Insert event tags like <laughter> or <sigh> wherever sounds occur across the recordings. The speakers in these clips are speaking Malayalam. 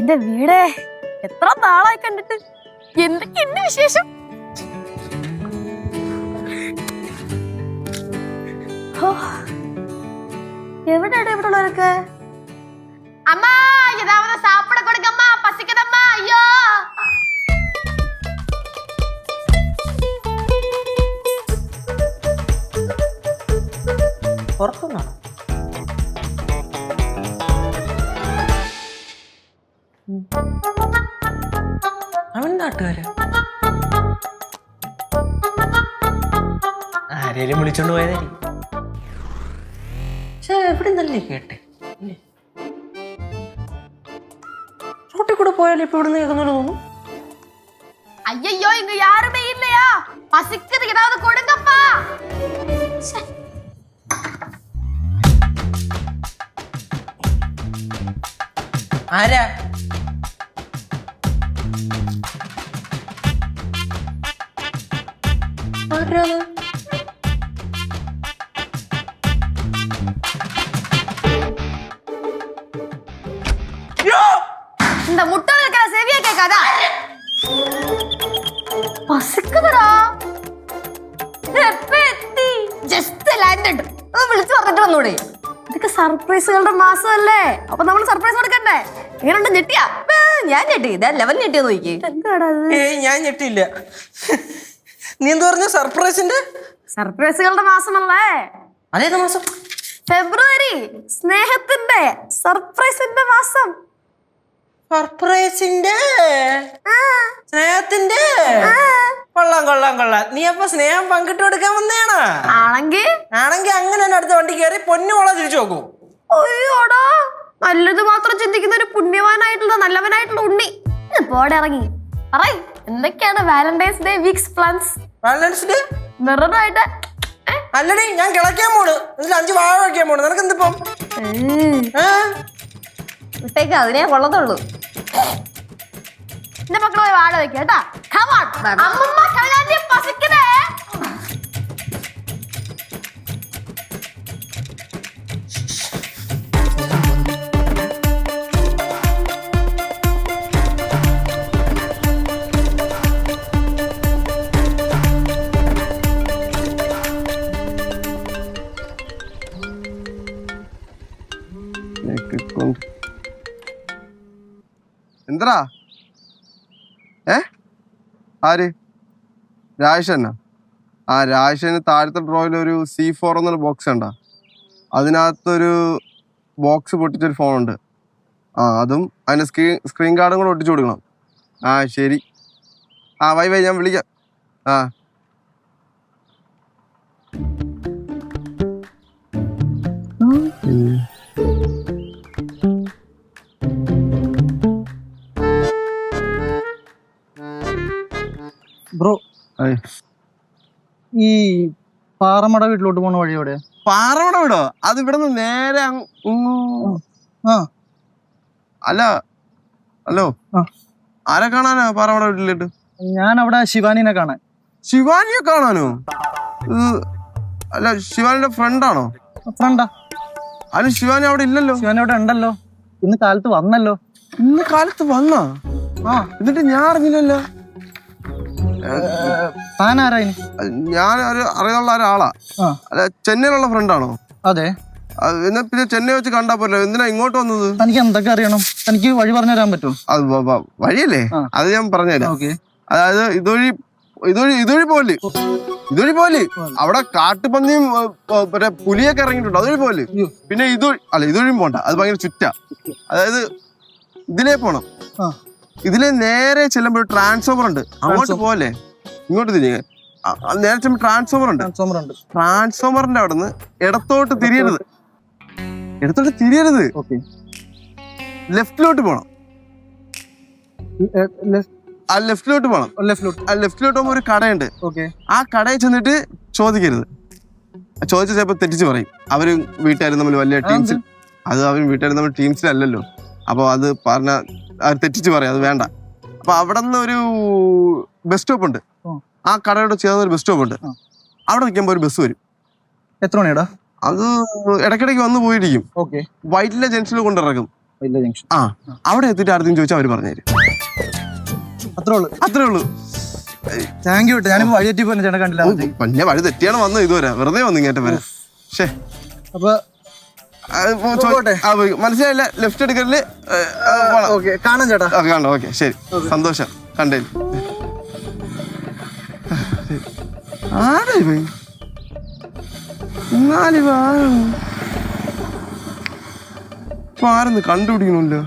എന്റെ വീട്? എത്ര നാളായി കണ്ടിട്ട്? എന്തൊക്കെയുണ്ട് വിശേഷം? എവിടെയാണ് ഇവിടെ ഉള്ളവരൊക്കെ ആരേലും വിളിച്ചോണ്ട് പോയതായിരിക്കും പക്ഷെ എവിടെ നിന്നല്ലേ കേട്ടെ ഇല്ലേ? റോട്ടിൽ കൂടെ പോയാലും ഇപ്പൊ ഇവിടെ നിന്ന് കേൾക്കുന്നോണ്ട് തോന്നും ஐயையோ இங்க யாருமே இல்லையா பசிக்குது ஏதாவது கொடுங்கப்பா ச்சே. ആരാ ആരാ പസിക്കുതടാ ജസ്റ്റ് ലാൻഡഡ് വിളിച്ചു പറഞ്ഞിട്ട് വന്നൂടെ. ഇതൊക്കെ സർപ്രൈസുകളുടെ മാസമല്ലേ? അപ്പൊ നമ്മൾ സർപ്രൈസ് കൊടുക്കണ്ടേ? എങ്ങനെയുണ്ട് ഞെട്ടിയാ. ഞാൻ ഞെട്ടി. ഇതാ ലെവൽ ഞെട്ടിയാ നോക്കി. ഏയ് ഞാൻ ഞെട്ടിയില്ല. നീ എന്ത് പറഞ്ഞു? സർപ്രൈസിന്റെ? സർപ്രൈസുകളുടെ മാസമല്ലേ? അതേ മാസം? ഫെബ്രുവരി സ്നേഹത്തിന്റെ സർപ്രൈസിന്റെ മാസം. സർപ്രൈസിന്റെ? സ്നേഹത്തിന്റെ. കൊള്ളാം കൊള്ളാം കൊള്ളാം. നീ അപ്പൊ സ്നേഹം പങ്കിട്ട് കൊടുക്കാൻ വന്നേണോ ആണെങ്കിൽ? ആണെങ്കിൽ അങ്ങനെ തന്നെ അടുത്ത വണ്ടി കയറി പൊന്നുമോളെ തിരിച്ചു നോക്കൂ. അയ്യോടാ. നല്ലത് മാത്രം ചിന്തിക്കുന്ന ഒരു പുണ്യവാനായിട്ടുള്ള നല്ലവനായിട്ടുള്ള ഉണ്ണി. പോടെ ഇറങ്ങി. പറയ് എന്തൊക്കെയാണ് valentine's day weeks plans? Valentine's day? മിററായിട്ട് അല്ലടി ഞാൻ കിളയ്ക്കാൻ പോണു. എന്നിട്ട് അഞ്ച് വാഴ വയ്ക്കാൻ പോണു. നിനക്ക് എന്തിപ്പം അതിനെ കൊള്ളത്തുള്ളൂ. എന്റെ മക്കളെ പോയി വാഴ വെക്കാം കേട്ടാ Come on. അമ്മമ്മ കളയാതെ പസിക്കണേ ഞെക്കിക്കൊണ്ട്. എന്തടാ? ഏ? ആര്? രാജേഷന്നാ ആ രാജേഷന് താഴത്തെ ഡ്രോയിൽ ഒരു സി ഫോർ എന്നൊരു ബോക്സ് ഉണ്ടാ അതിനകത്തൊരു ബോക്സ് പൊട്ടിച്ചൊരു ഫോണുണ്ട് ആ അതും അതിന്റെ സ്ക്രീൻ സ്ക്രീൻ കാർഡും കൂടെ ഒട്ടിച്ചു കൊടുക്കണം. ആ ശരി. ആ വൈ വൈ ഞാൻ വിളിക്കാം. ആ. ബ്രോ. ഈ പാറമട വീട്ടിലോട്ട് പോണ വഴി എവിടെ പാറമട വീടോ അത് ഇവിടെ നിന്ന് നേരെ. ആ. അല്ല. ഹലോ. ആരെ കാണാനാ പാറമട വീട്ടിലോട്ട്? ഞാൻ അവിടെ ശിവാനിനെ കാണാൻ. ശിവാനിയെ കാണാനോ? അല്ല ശിവാനിയുടെ ഫ്രണ്ടാണോ? ഫ്രണ്ടാ. അല്ല ശിവാനി അവിടെ ഇല്ലല്ലോ. ശിവാനി അവിടെ ഉണ്ടല്ലോ. ഇന്ന് കാലത്ത് വന്നല്ലോ. ഇന്ന് കാലത്ത് വന്നാ? ആ. എന്നിട്ട് ഞാൻ അറിഞ്ഞില്ലല്ലോ. താൻ ഞാൻ ഒരു അറിയാനുള്ള ഒരാളാ. അല്ല ചെന്നൈയിലുള്ള ഫ്രണ്ടാണോ അതെ. എന്നാ പിന്നെ ചെന്നൈ വെച്ച് കണ്ടാ പോലോ എന്തിനാ ഇങ്ങോട്ട് വന്നത്? തനിക്ക് എന്തൊക്കെ അറിയണം? തനിക്ക് വഴി പറഞ്ഞു തരാൻ പറ്റുമോ? അത് വഴിയല്ലേ? അത് ഞാൻ പറഞ്ഞുതരാം അതായത് ഇതുവഴി ഇതുവഴി ഇതുവഴി പോലെ. ഇതുവഴി പോലെ. അവിടെ കാട്ടുപന്നിയും മറ്റേ പുലിയൊക്കെ ഇറങ്ങിയിട്ടുണ്ട്. അതുവഴി പോലെ. പിന്നെ ഇതുവഴി അല്ല ഇതുവഴിയും പോണ്ട. അത് ഭയങ്കര ചുറ്റ. അതായത് ഇതിലേ പോണം. ഇതിലെ നേരെ ചെല്ലുമ്പോൾ ട്രാൻസ്ഫോമർ ഉണ്ട്. അങ്ങോട്ട്. പോലെ ഇങ്ങോട്ട് ആ, നേരെ ചെല്ലുമ്പോൾ ട്രാൻസ്ഫോമർ ഉണ്ട്. ട്രാൻസ്ഫോമർ ഉണ്ട്. ട്രാൻസ്ഫോമറിന്റെ അവിടെ നിന്ന് ഇടത്തോട്ട്. തിരിയരുത്. ഇടത്തോട്ട് തിരിയരുത്. ഓക്കെ ലെഫ്റ്റിലോട്ട് പോണം. ആ ലെഫ്റ്റിലോട്ട് പോണം. ലെഫ്റ്റിലോട്ട് ആ ലെഫ്റ്റിലോട്ട് പോകുമ്പോൾ ഒരു കടയുണ്ട്. ഓക്കെ ആ കടയിൽ ചെന്നിട്ട് ചോദിക്കരുത്. ചോദിച്ച ചിലപ്പോൾ തെറ്റിച്ച് പറയും. അവരും വീട്ടുകാരും തമ്മിൽ വലിയ ടീംസിൽ അത് അവരും വീട്ടുകാരും തമ്മിൽ ടീംസിലല്ലല്ലോ അപ്പോൾ അത് പറഞ്ഞ തെറ്റിച്ച് പറയാം അത് വേണ്ട. അപ്പൊ അവിടെ നിന്ന് ഒരു ബസ് സ്റ്റോപ്പ് ഉണ്ട്. ആ. കടയോട് ചേർന്ന ഒരു ബസ് സ്റ്റോപ്പ് ഉണ്ട്. അവിടെ നിൽക്കുമ്പോൾ ഒരു ബസ് വരും. എത്ര മണിയാടാ? അത് ഇടയ്ക്കിടയ്ക്ക് വന്ന് പോയിരിക്കും. ഓക്കെ. വൈറ്റിലെ ജംഗ്ഷനിൽ കൊണ്ടിറക്കും ജംഗ്ഷൻ. ആ അവിടെ എത്തിയിട്ട് ആർക്കും ചോദിച്ചാൽ അവർ പറഞ്ഞുതരും അത്രേ ഉള്ളൂ. അത്രേ ഉള്ളൂ. താങ്ക് യു ഞാൻ ഞാനിപ്പോ വഴി തെറ്റി പോയി കണ്ടില്ല. പിന്നെ വഴി തെറ്റിയാണ് വന്നത് ഇതുവരെ. വെറുതെ വന്നു ഇങ്ങോട്ട് വരെ. ഷേ അപ്പൊ. മനസ്സിലായില്ല? ലെഫ്റ്റ് എടുക്കൽ കാണാൻ കാണാം ചേട്ടാ. കാണാം. ഓക്കെ ശരി. സന്തോഷം. കണ്ടേ ആരാ ഇവൻ നാല് ഇപ്പൊ ആരെന്ന് കണ്ടുപിടിക്കണല്ലോ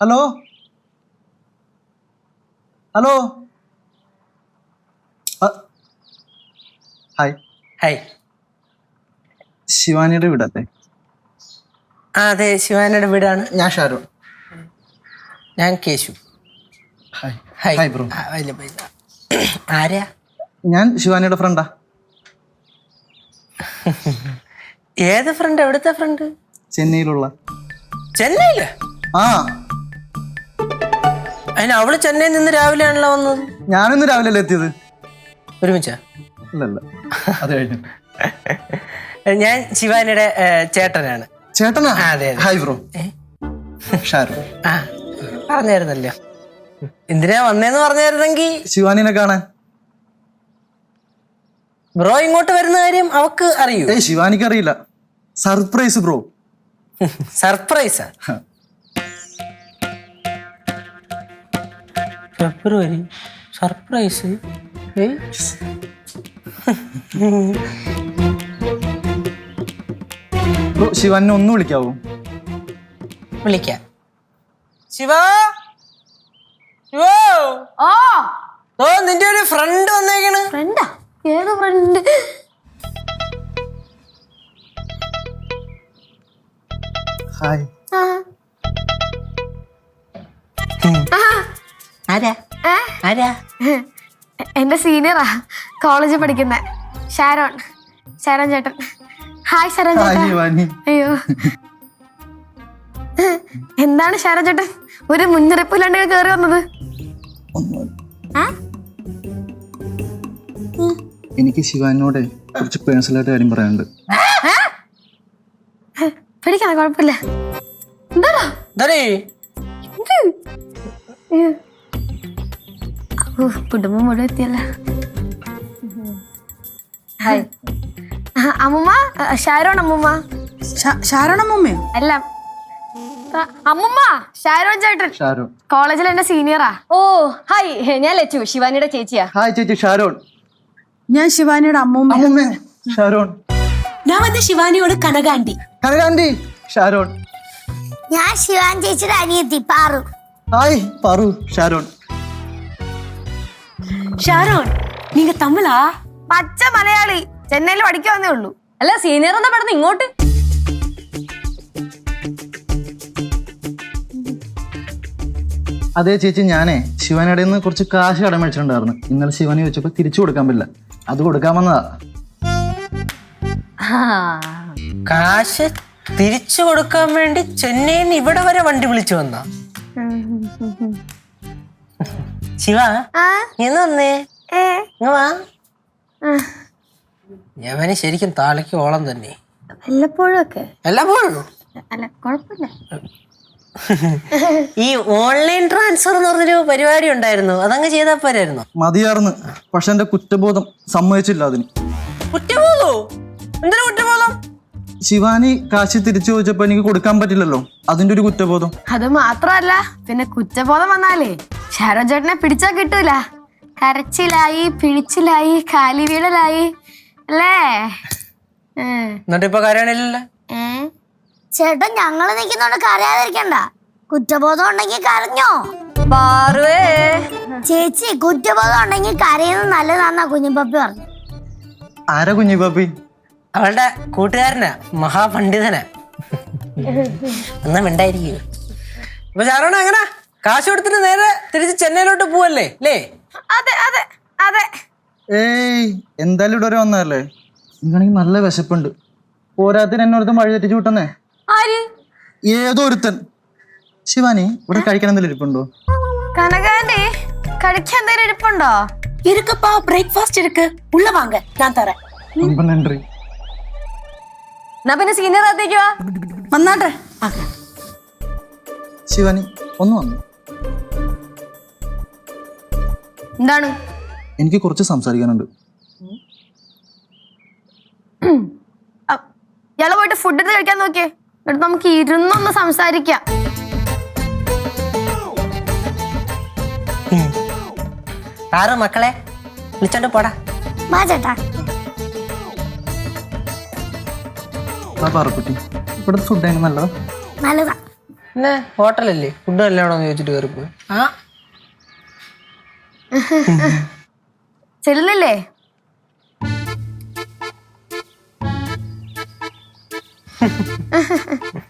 ഹലോ? ഹലോ ഹായ് ഹായ് ശിവാനിയുടെ വീടത്തെ ആ അതെ ശിവാനിയുടെ വീടാണ്. ഞാൻ ഷാരു ഞാൻ Keshu. Hi hi hi bro ആ, വല്ല. ആരാ? ഞാൻ ശിവാനിയുടെ ഫ്രണ്ടാ ഏത് ഫ്രണ്ട് എവിടുത്തെ ഫ്രണ്ട് ചെന്നൈയിലുള്ള. ചെന്നൈയിൽ? ആ. അതിന് അവൾ ചെന്നൈയിൽ നിന്ന് രാവിലെയാണല്ലോ വന്നത്? ഞാനിന്ന് രാവിലെ അല്ലേ എത്തിയത്? ഒരുമിച്ചാ? അല്ലല്ല അത് കഴിഞ്ഞു. ഞാൻ ശിവാനിയുടെ ചേട്ടനാണ്. ചേട്ടനാ? അതെ. ഹായ് ബ്രോ ഏ? ആ പറഞ്ഞായിരുന്നല്ലോ. എന്തിനാ വന്നേന്ന് പറഞ്ഞായിരുന്നെങ്കി? ശിവാനിനെ കാണാൻ. ബ്രോ ഇങ്ങോട്ട് വരുന്ന കാര്യം അവക്ക് അറിയൂ. ഏയ് ശിവാനിക്ക് അറിയില്ല സർപ്രൈസ് ബ്രോ <laughs> സർപ്രൈസാ? ഫെബ്രുവരി സർപ്രൈസ് ശിവനെ ശിവാനിനെ ഒന്ന് വിളിക്കാവോ? വിളിക്കാം. ശിവ? ശിവോ? ഓ ഓ നിന്റെ ഒരു ഫ്രണ്ട് വന്നേക്കണ്. ഫ്രണ്ടാ ഏത് ഫ്രണ്ട് ഹായ് ആരാ? ആരാ? എന്റെ സീനിയറാ കോളേജിൽ പഠിക്കുന്ന. ഷാരോൺ. ഷാരോൺ ചേട്ടൻ. ഹായ് ഷാരോൺ ഹായ് ചേട്ടൻ അയ്യോ. എന്താണ് ഷാരോൺ ചേട്ടൻ? ഒരു മുന്നറിയിപ്പില്ലാണ്ട് കയറി വന്നത്. ആ? എനിക്ക് ശിവാനോട് കുറച്ച് പേഴ്സണൽ ആയിട്ട് കാര്യം പറയാനുണ്ട്. പേടിക്കണ കുഴപ്പമില്ല. എന്താടാ. ഓ, കുടുംബം മുഴുവൻ എത്തിയല്ല ഹായ് അമ്മുമ്മ ഷാരോൺ അമ്മുമ്മ ഷാരോൺ അമ്മുമ്മയോ അല്ല. അമ്മുമ്മ ഷാരോൺ ചേട്ടൻ. ഷാരോൺ കോളേജിൽ എന്റെ സീനിയറാ ഓ ഹായ് ഞാൻ ലച്ചു ശിവാനിയുടെ ചേച്ചിയാ. ഹായ് ചേച്ചി ഷാരോൺ ഞാൻ ശിവാനിയുടെ അമ്മുമ്മ. അമ്മുമ്മ ഷാരോൺ ഞാൻ വന്ന ശിവാനിയോട് കനകാണ്ടി കനകാണ്ടി ഷാരോൺ ഞാൻ ശിവാൻ ചേച്ചിയുടെ അനിയത്തി പാറു. ഹായ് പാറു ഷാരോൺ ഷാരോൺ നീங்க തമിഴാ? പച്ച മലയാളി. ചെന്നൈയിൽ പഠിക്കാന്നേ ഉള്ളൂ. അല്ല സീനിയർ എന്താ പെടുന്ന ഇങ്ങോട്ട്. അതെ ചേച്ചി ഞാനേ ശിവനടയിൽ നിന്ന് കുറച്ച് കാശ് കടം മേടിച്ചിട്ടുണ്ടായിരുന്നു. ഇന്നലെ ശിവനെ ചോദിച്ചപ്പോൾ തിരിച്ചു കൊടുക്കാൻ പറ്റില്ല. അത് കൊടുക്കാൻ വന്നതാ. കാശ് തിരിച്ചു കൊടുക്കാൻ വേണ്ടി ചെന്നൈയിൽ നിന്ന് ഇവിടെ വരെ വണ്ടി വിളിച്ചു വന്ന ശിവ ആ. ഇന്ന് വന്നേ? വാ. യവന് ശരിക്കും താളിക്ക് ഓളം തന്നെ. വല്ലപ്പോഴും. ഒക്കെ എല്ലാപ്പോഴും അല്ല കുഴപ്പമില്ല. ഈ ഓൺലൈൻ ട്രാൻസ്ഫർ എന്ന് പറഞ്ഞൊരു പരിപാടി ഉണ്ടായിരുന്നു. അതങ്ങ് ചെയ്താൽ പോരായിരുന്നു? മതിയാർന്ന്. പക്ഷെ എന്റെ കുറ്റബോധം സമ്മതിച്ചില്ല അതിന്. കുറ്റബോധോ? എന്തിനാ കുറ്റബോധം? ശിവാനി കാശ് തിരിച്ചു ചോദിച്ചപ്പോ എനിക്ക് കൊടുക്കാൻ പറ്റില്ലല്ലോ. അതിന്റെ ഒരു കുറ്റബോധം. അത് മാത്രല്ല പിന്നെ കുറ്റബോധം വന്നാലേ ശരോജേട്ടനെ പിടിച്ചാ കിട്ടൂല. കരച്ചിലായി പിഴിച്ചിലായി കാലിവീഴലായി അല്ലേ? ഏ. എന്നിട്ട് ഇപ്പൊ കാര്യമാണില്ലല്ലോ ഏ? ചേട്ടൻ ഞങ്ങൾ നിൽക്കുന്നോണ്ട് കരയാതിരിക്കണ്ട. കുറ്റബോധം ഉണ്ടെങ്കിൽ കരഞ്ഞോ. ചേച്ചി കുറ്റബോധം ഉണ്ടെങ്കിൽ കരയുന്നത് നല്ലതാന്നാ കുഞ്ഞുപപ്പി പറഞ്ഞു ആരാ കുഞ്ഞി പാപ്പി അവളുടെ കൂട്ടുകാരനാ മഹാപണ്ഡിതനാ എന്നാ മിണ്ടായിരിക്കും അപ്പൊ ചാരോണ എങ്ങനെ കാശ് കൊടുത്തിട്ട് നേരെ തിരിച്ച് ചെന്നൈയിലോട്ട് പോവല്ലേ അല്ലേ അതെ അതെ അതെ ഏയ് എന്തായാലും ഇവിടെ വരെ വന്നതല്ലേ നിങ്ങാണെങ്കിൽ നല്ല വിശപ്പുണ്ട് പോരാത്തിന് എന്നെ ഒരുത്തൻ വഴി തെറ്റിച്ചു വിട്ടെന്നേ ആര് ഏതോ ഒരുത്തൻ ശിവാനി ഇവിടെ കഴിക്കാൻ എന്തെങ്കിലും ഇരിപ്പുണ്ടോ കനകാന്റെ കഴിക്കാൻ എന്തെങ്കിലും ഇരിപ്പുണ്ടോ இருக்குப்பா பிரேக்ஃபாஸ்ட் இருக்கு உள்ள வாங்க நான் தரேன் ரொம்ப நன்றி എന്നാ പിന്നെ സീനിയർ അകത്തേക്ക് വന്നാട്ടെ. ശിവാനി ഒന്ന് വന്നു. എന്താണ്? എനിക്ക് കുറച്ച് സംസാരിക്കാനുണ്ട്. ഇയാൾ പോയിട്ട് ഫുഡ് എടുത്ത് കഴിക്കാൻ നോക്കിയേ. എന്നിട്ട് നമുക്ക് ഇരുന്നൊന്ന് സംസാരിക്കാം. ആരോ മക്കളെ? വിളിച്ചോണ്ട് പോടാ. ചേട്ടാ. പാറക്കുട്ടി? ഇവിടുത്തെ ഫുഡ് എങ്ങനെ? നല്ലതാ? നല്ലതാ. പിന്നെ ഹോട്ടലല്ലേ? ഫുഡ് നല്ലതാണോന്ന് ചോദിച്ചിട്ട് കയറി ആ. ചെല്ലുന്നില്ലേ? <laughs>